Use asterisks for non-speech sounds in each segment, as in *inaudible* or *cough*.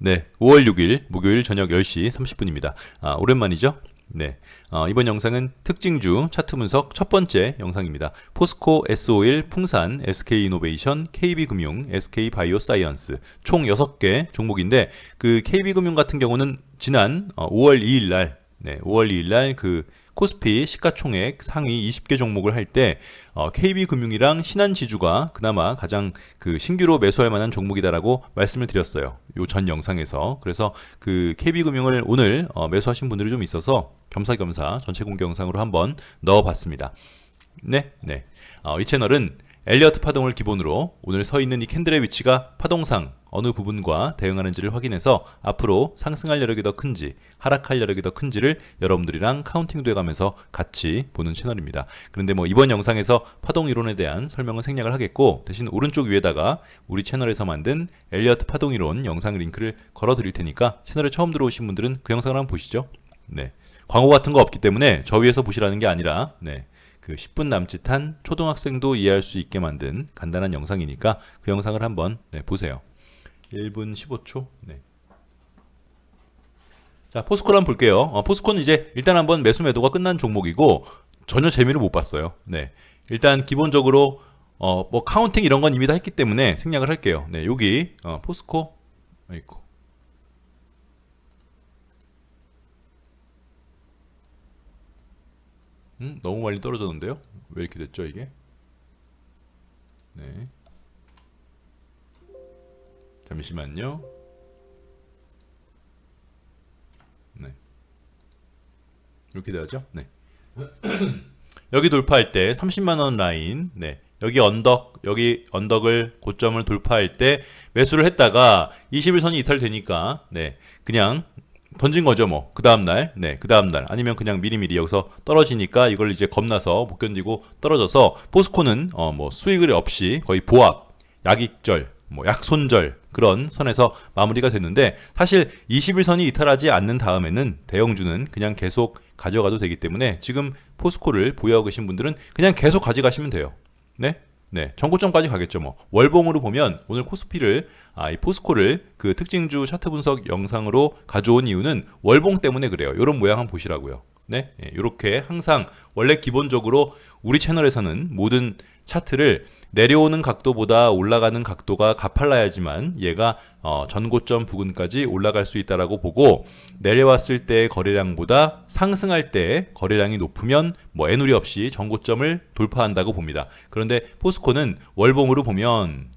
네, 5월 6일 목요일 저녁 10시 30분입니다. 아, 오랜만이죠? 네. 어, 이번 영상은 특징주 차트 분석 첫 번째 영상입니다. 포스코 S51, 풍산, SK이노베이션, KB금융, SK바이오사이언스 총 6개 종목인데 그 KB금융 같은 경우는 지난 어, 5월 2일 날 네, 5월 2일 날 그 코스피 시가총액 상위 20개 종목을 할때 어, KB금융이랑 신한지주가 그나마 가장 그 신규로 매수할 만한 종목이다라고 말씀을 드렸어요. 요 전 영상에서 그래서 그 KB금융을 오늘 어, 매수하신 분들이 좀 있어서 겸사겸사 전체 공개 영상으로 한번 넣어 봤습니다. 네, 네. 어, 이 채널은 엘리어트 파동을 기본으로 오늘 서 있는 이 캔들의 위치가 파동상 어느 부분과 대응하는지를 확인해서 앞으로 상승할 여력이 더 큰지 하락할 여력이 더 큰지를 여러분들이랑 카운팅도 해가면서 같이 보는 채널입니다. 그런데 뭐 이번 영상에서 파동 이론에 대한 설명은 생략을 하겠고 대신 오른쪽 위에다가 우리 채널에서 만든 엘리어트 파동 이론 영상 링크를 걸어 드릴 테니까 채널에 처음 들어오신 분들은 그 영상을 한번 보시죠. 네. 광고 같은 거 없기 때문에 저 위에서 보시라는 게 아니라 네. 그 10분 남짓한 초등학생도 이해할 수 있게 만든 간단한 영상이니까 그 영상을 한번 네, 보세요. 1분 15초. 네. 자, 포스코를 한번 볼게요. 어, 포스코는 이제 일단 한번 매수 매도가 끝난 종목이고 전혀 재미를 못 봤어요. 네. 일단 기본적으로 어, 뭐 카운팅 이런 건 이미 다 했기 때문에 생략을 할게요. 네, 여기 어, 포스코 아이고. 음, 너무 많이 떨어졌는데요? 왜 이렇게 됐죠, 이게? 네. 잠시만요. 네. 이렇게 되죠? 네. *clears throat* 여기 돌파할 때 30만 원 라인, 네. 여기 언덕, 여기 언덕을 고점을 돌파할 때 매수를 했다가 21선이 이탈되니까 네. 그냥 던진 거죠, 뭐. 그 다음날, 네, 그 다음날. 아니면 그냥 미리미리 여기서 떨어지니까 이걸 이제 겁나서 못 견디고 떨어져서 포스코는, 어, 뭐, 수익을 없이 거의 보합, 약익절, 뭐, 약손절, 그런 선에서 마무리가 됐는데, 사실 21선이 이탈하지 않는 다음에는 대형주는 그냥 계속 가져가도 되기 때문에 지금 포스코를 보유하고 계신 분들은 그냥 계속 가져가시면 돼요. 네? 네, 전고점까지 가겠죠. 뭐 월봉으로 보면 오늘 코스피를 아, 이 포스코를 그 특징주 차트 분석 영상으로 가져온 이유는 월봉 때문에 그래요. 이런 모양 한번 보시라고요. 네, 이렇게 예, 항상 원래 기본적으로 우리 채널에서는 모든 차트를 내려오는 각도보다 올라가는 각도가 가팔라야지만 얘가 어, 전고점 부근까지 올라갈 수 있다라고 보고 내려왔을 때 거래량보다 상승할 때 거래량이 높으면 뭐 애누리 없이 전고점을 돌파한다고 봅니다. 그런데 포스코는 월봉으로 보면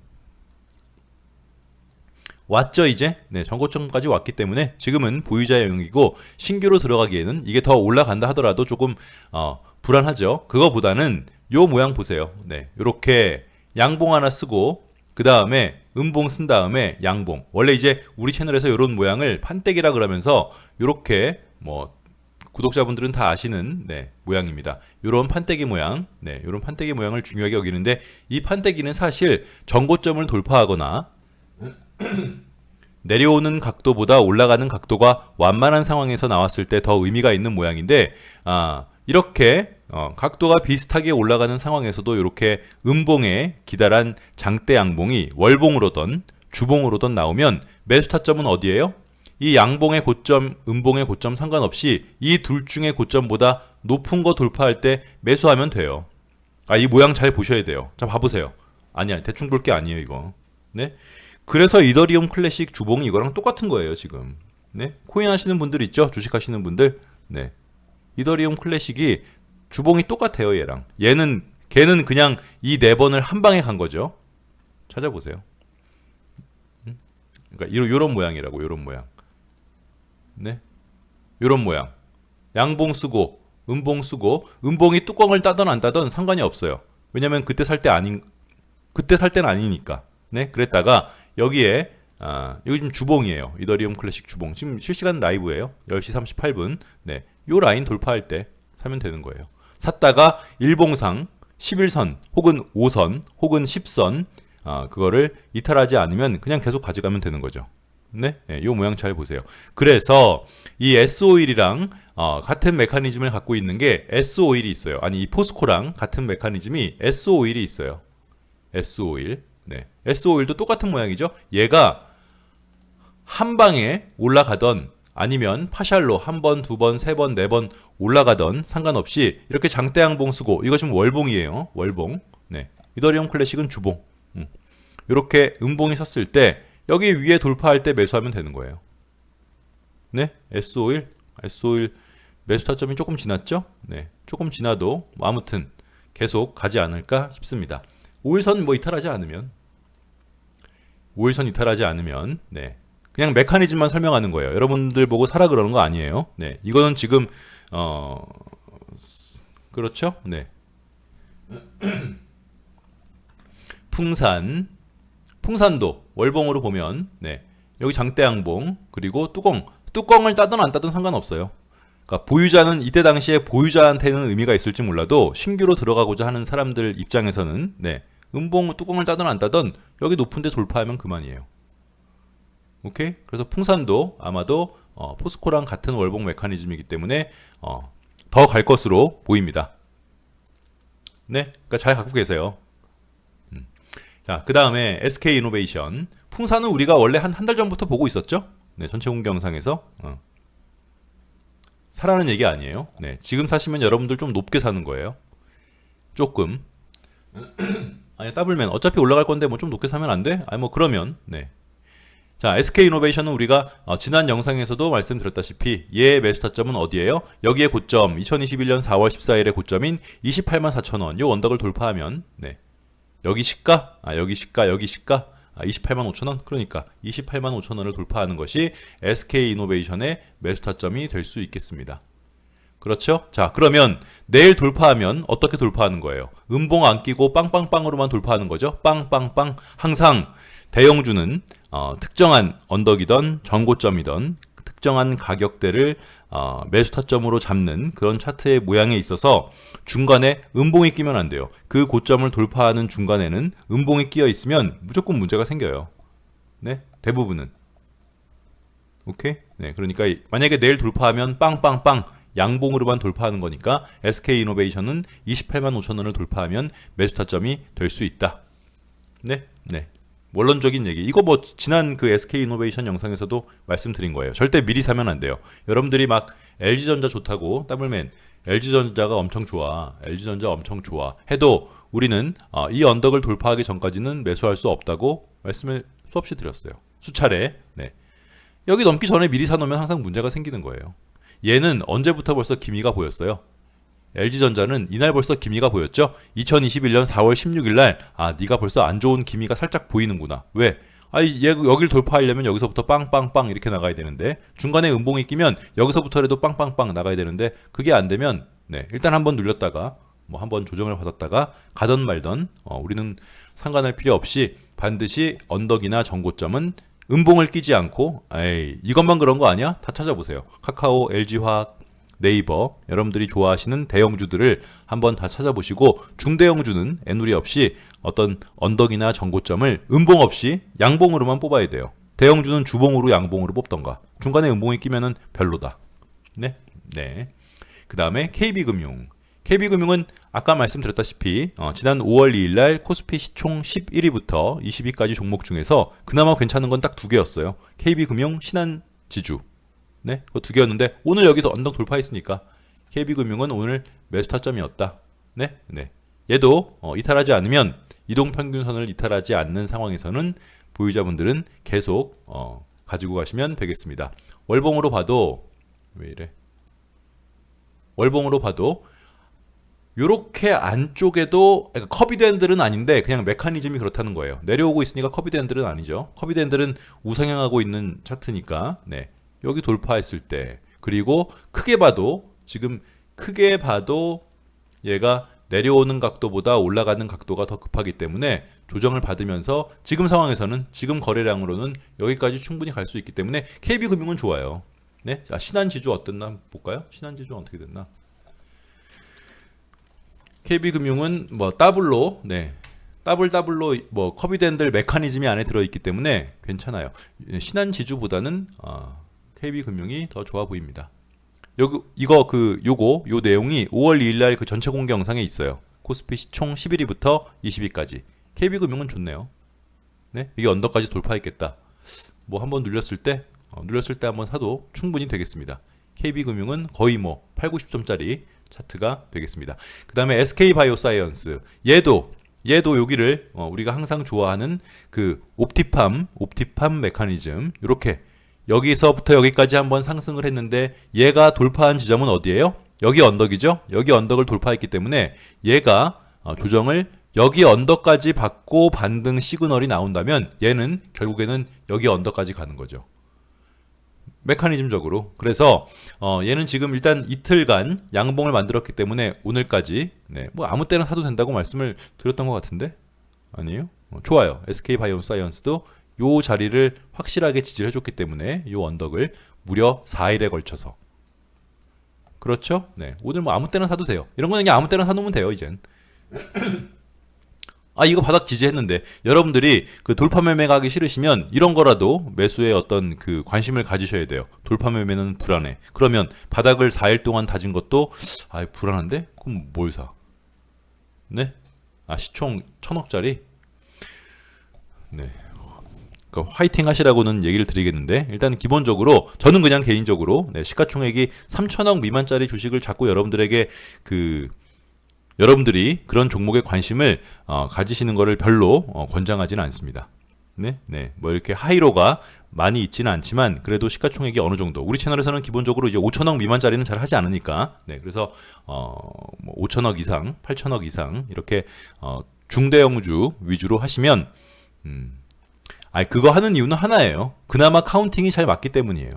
왔죠 이제 네 전고점까지 왔기 때문에 지금은 보유자 영역이고 신규로 들어가기에는 이게 더 올라간다 하더라도 조금 어, 불안하죠 그거보다는 요 모양 보세요. 네, 요렇게 양봉 하나 쓰고 그 다음에 음봉 쓴 다음에 양봉. 원래 이제 우리 채널에서 요런 모양을 판때기라 그러면서 요렇게 뭐 구독자분들은 다 아시는 네, 모양입니다. 요런 판때기 모양, 네, 요런 판때기 모양을 중요하게 여기는데 이 판때기는 사실 정고점을 돌파하거나 *clears throat* 내려오는 각도보다 올라가는 각도가 완만한 상황에서 나왔을 때 더 의미가 있는 모양인데 아, 이렇게 어, 각도가 비슷하게 올라가는 상황에서도 이렇게 음봉에 기다란 장대 양봉이 월봉으로든 주봉으로든 나오면 매수 타점은 어디예요? 이 양봉의 고점, 음봉의 고점 상관없이 이 둘 중의 고점보다 높은 거 돌파할 때 매수하면 돼요. 아, 이 모양 잘 보셔야 돼요. 자, 봐보세요. 아니야, 대충 볼 게 아니에요, 이거. 네? 그래서 이더리움 클래식 주봉이 이거랑 똑같은 거예요, 지금. 네? 코인 하시는 분들 있죠? 주식 하시는 분들. 네. 이더리움 클래식이 주봉이 똑같아요, 얘랑. 얘는 걔는 그냥 이 네 번을 한 방에 간 거죠. 찾아보세요. 음? 그러니까 이런 요런 모양이라고 요런 모양. 네. 요런 모양. 양봉 쓰고 음봉 쓰고 음봉이 뚜껑을 따던 안 따던 상관이 없어요. 왜냐면 그때 살 때 아닌 그때 살 때는 아니니까. 네. 그랬다가 여기에 아, 여기 지금 주봉이에요. 이더리움 클래식 주봉. 지금 실시간 라이브예요. 10시 38분. 네. 요 라인 돌파할 때 사면 되는 거예요. 샀다가 일봉상 11선 혹은 5선 혹은 10선 아, 그거를 이탈하지 않으면 그냥 계속 가져가면 되는 거죠. 네, 네, 요 모양 잘 보세요. 그래서 이 S51이랑 어, 같은 메커니즘을 갖고 있는 게 S51이 있어요. 아니 이 포스코랑 같은 메커니즘이 S51이 있어요. S51. 네, S51도 똑같은 모양이죠. 얘가 한 방에 올라가던 아니면 파샬로 한 번, 두 번, 세 번, 네 번 올라가던 상관없이 이렇게 장대양봉 쓰고 이거 지금 월봉이에요. 월봉. 네. 이더리움 클래식은 주봉. 음. 이렇게 음봉이 섰을 때 여기 위에 돌파할 때 매수하면 되는 거예요. 네. S51 S51 매수 타점이 조금 지났죠? 네. 조금 지나도 뭐 아무튼 계속 가지 않을까 싶습니다. 5일선 뭐 이탈하지 않으면 5일선 이탈하지 않으면 네. 그냥 메커니즘만 설명하는 거예요. 여러분들 보고 사라 그러는 거 아니에요. 네. 이거는 지금 어 그렇죠? 네. *clears throat* 풍산 풍산도 월봉으로 보면 네. 여기 장대양봉 그리고 뚜껑 뚜껑을 따든 안 따든 상관없어요. 그러니까 보유자는 이때 당시에 보유자한테는 의미가 있을지 몰라도 신규로 들어가고자 하는 사람들 입장에서는 네. 음봉 뚜껑을 따든 안 따든 여기 높은데 돌파하면 그만이에요. 오케이? 그래서 풍산도 아마도 어, 포스코랑 같은 월봉 메커니즘이기 때문에 어, 더 갈 것으로 보입니다. 네, 그러니까 잘 갖고 계세요. 음. 자, 그 다음에 SK 이노베이션. 풍산은 우리가 원래 한 한 달 전부터 보고 있었죠? 네, 전체 공개 영상에서. 어. 사라는 얘기 아니에요. 네, 지금 사시면 여러분들 좀 높게 사는 거예요. 조금. *clears throat* 아니, 더블맨. 어차피 올라갈 건데 뭐 좀 높게 사면 안 돼? 아니, 뭐 그러면, 네. 자, SK 이노베이션은 우리가 어, 지난 영상에서도 말씀드렸다시피 얘 매수 타점은 어디예요? 여기에 고점 2021년 4월 14일에 고점인 28만 4천 원. 요 언덕을 돌파하면 네. 여기 시가, 아 여기 시가, 여기 시가 아, 28만 5천 원. 그러니까 28만 5천 원을 돌파하는 것이 SK 이노베이션의 매수 타점이 될 수 있겠습니다. 그렇죠? 자, 그러면 내일 돌파하면 어떻게 돌파하는 거예요? 음봉 안 끼고 빵빵빵으로만 돌파하는 거죠. 빵빵빵. 항상 대형주는 어, 특정한 언덕이던 전고점이던 특정한 가격대를 어, 매수 타점으로 잡는 그런 차트의 모양에 있어서 중간에 음봉이 끼면 안 돼요. 그 고점을 돌파하는 중간에는 음봉이 끼어 있으면 무조건 문제가 생겨요. 네, 대부분은. 오케이? 네, 그러니까 이- 만약에 내일 돌파하면 빵빵빵 양봉으로만 돌파하는 거니까 SK 이노베이션은 28만 5천 원을 돌파하면 매수 타점이 될 수 있다. 네, 네. 원론적인 얘기. 이거 뭐 지난 그 SK 이노베이션 영상에서도 말씀드린 거예요. 절대 미리 사면 안 돼요. 여러분들이 막 LG전자 좋다고 더블맨 LG전자가 엄청 좋아. LG전자 엄청 좋아. 해도 우리는 어, 이 언덕을 돌파하기 전까지는 매수할 수 없다고 말씀을 수없이 드렸어요. 수차례. 네. 여기 넘기 전에 미리 사놓으면 항상 문제가 생기는 거예요. 얘는 언제부터 벌써 기미가 보였어요? LG전자는 이날 벌써 기미가 보였죠. 2021년 4월 16일 날, 아, 네가 벌써 안 좋은 기미가 살짝 보이는구나. 왜? 아, 얘 여기를 돌파하려면 여기서부터 빵빵빵 이렇게 나가야 되는데 중간에 음봉이 끼면 여기서부터라도 빵빵빵 나가야 되는데 그게 안 되면 네, 일단 한번 눌렸다가 뭐 한번 조정을 받았다가 가던 말던 어, 우리는 상관할 필요 없이 반드시 언덕이나 전고점은 음봉을 끼지 않고 에이 이것만 그런 거 아니야? 다 찾아보세요. 카카오, LG화학, 네이버 여러분들이 좋아하시는 대형주들을 한번 다 찾아보시고 중대형주는 애누리 없이 어떤 언덕이나 전고점을 음봉 없이 양봉으로만 뽑아야 돼요. 대형주는 주봉으로 양봉으로 뽑던가 중간에 음봉이 끼면은 별로다. 네, 네. 그 다음에 KB금융. KB금융은 아까 말씀드렸다시피 어, 지난 5월 2일 날 코스피 시총 11위부터 20위까지 종목 중에서 그나마 괜찮은 건 딱 두 개였어요. KB금융, 신한지주. 네, 그 두 개였는데 오늘 여기도 언덕 돌파했으니까 KB금융은 오늘 매수 타점이었다. 네, 네. 얘도 어, 이탈하지 않으면 이동 평균선을 이탈하지 않는 상황에서는 보유자분들은 계속 어, 가지고 가시면 되겠습니다. 월봉으로 봐도 왜 이래? 월봉으로 봐도 요렇게 안쪽에도 그러니까 커비드핸들은 아닌데 그냥 메커니즘이 그렇다는 거예요. 내려오고 있으니까 커비드핸들은 아니죠. 커비드핸들은 우상향하고 있는 차트니까 네. 여기 돌파했을 때 그리고 크게 봐도 지금 크게 봐도 얘가 내려오는 각도보다 올라가는 각도가 더 급하기 때문에 조정을 받으면서 지금 상황에서는 지금 거래량으로는 여기까지 충분히 갈 수 있기 때문에 KB금융은 좋아요. 네, 자, 신한지주 어땠나 볼까요? 신한지주 어떻게 됐나? KB금융은 뭐 더블로 네. 더블 더블로 뭐 커비드핸들 메커니즘이 안에 들어 있기 때문에 괜찮아요. 신한지주보다는 어, KB금융이 더 좋아 보입니다. 여기 이거 그 요거 요 내용이 5월 2일 날 그 전체 공개 영상에 있어요. 코스피 시총 11위부터 20위까지. KB금융은 좋네요. 네? 이게 언더까지 돌파했겠다. 뭐 한번 눌렸을 때 어, 눌렸을 때 한번 사도 충분히 되겠습니다. KB금융은 거의 뭐 8, 90점짜리 차트가 되겠습니다. 그 다음에 SK바이오사이언스 얘도 얘도 여기를 어, 우리가 항상 좋아하는 그 옵티팜 옵티팜 메커니즘 이렇게 여기서부터 여기까지 한번 상승을 했는데 얘가 돌파한 지점은 어디예요? 여기 언덕이죠. 여기 언덕을 돌파했기 때문에 얘가 어, 조정을 여기 언덕까지 받고 반등 시그널이 나온다면 얘는 결국에는 여기 언덕까지 가는 거죠. 메커니즘적으로. 그래서 어, 얘는 지금 일단 이틀간 양봉을 만들었기 때문에 오늘까지 네, 뭐 아무 때나 사도 된다고 말씀을 드렸던 것 같은데 아니에요? 어, 좋아요. SK 바이오 사이언스도 요 자리를 확실하게 지지를 해줬기 때문에 요 언덕을 무려 4일에 걸쳐서 그렇죠? 네, 오늘 뭐 아무 때나 사도 돼요. 이런 거는 그냥 아무 때나 사놓으면 돼요, 이젠. *clears throat* 아 이거 바닥 지지했는데 여러분들이 그 돌파 매매 가기 싫으시면 이런 거라도 매수에 어떤 그 관심을 가지셔야 돼요. 돌파 매매는 불안해. 그러면 바닥을 4일 동안 다진 것도 아 불안한데? 그럼 뭘 사? 네? 아 시총 천억짜리? 네. 그 화이팅 하시라고는 얘기를 드리겠는데 일단 기본적으로 저는 그냥 개인적으로 네, 시가총액이 3천억 미만짜리 주식을 자꾸 여러분들에게 그 여러분들이 그런 종목에 관심을 어, 가지시는 것을 별로 어, 권장하지는 않습니다. 네, 네, 뭐 이렇게 하이로가 많이 있지는 않지만 그래도 시가총액이 어느 정도. 우리 채널에서는 기본적으로 이제 5천억 미만짜리는 잘 하지 않으니까. 네, 그래서 어 뭐 5천억 이상, 8천억 이상 이렇게 어, 중대형주 위주로 하시면 음, 아니 그거 하는 이유는 하나예요. 그나마 카운팅이 잘 맞기 때문이에요.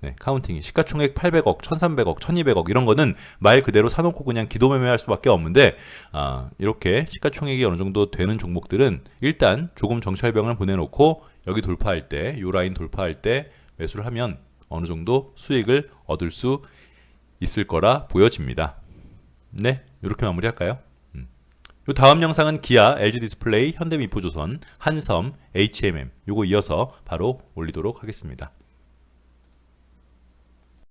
네, 카운팅이 시가총액 800억, 1,300억, 1,200억 이런 거는 말 그대로 사놓고 그냥 기도 매매할 수밖에 없는데 아, 이렇게 시가총액이 어느 정도 되는 종목들은 일단 조금 정찰병을 보내놓고 여기 돌파할 때, 요 라인 돌파할 때 매수를 하면 어느 정도 수익을 얻을 수 있을 거라 보여집니다. 네, 이렇게 마무리할까요? 음. 요 다음 영상은 기아, LG 디스플레이, 현대미포조선, 한섬, HMM 요거 이어서 바로 올리도록 하겠습니다.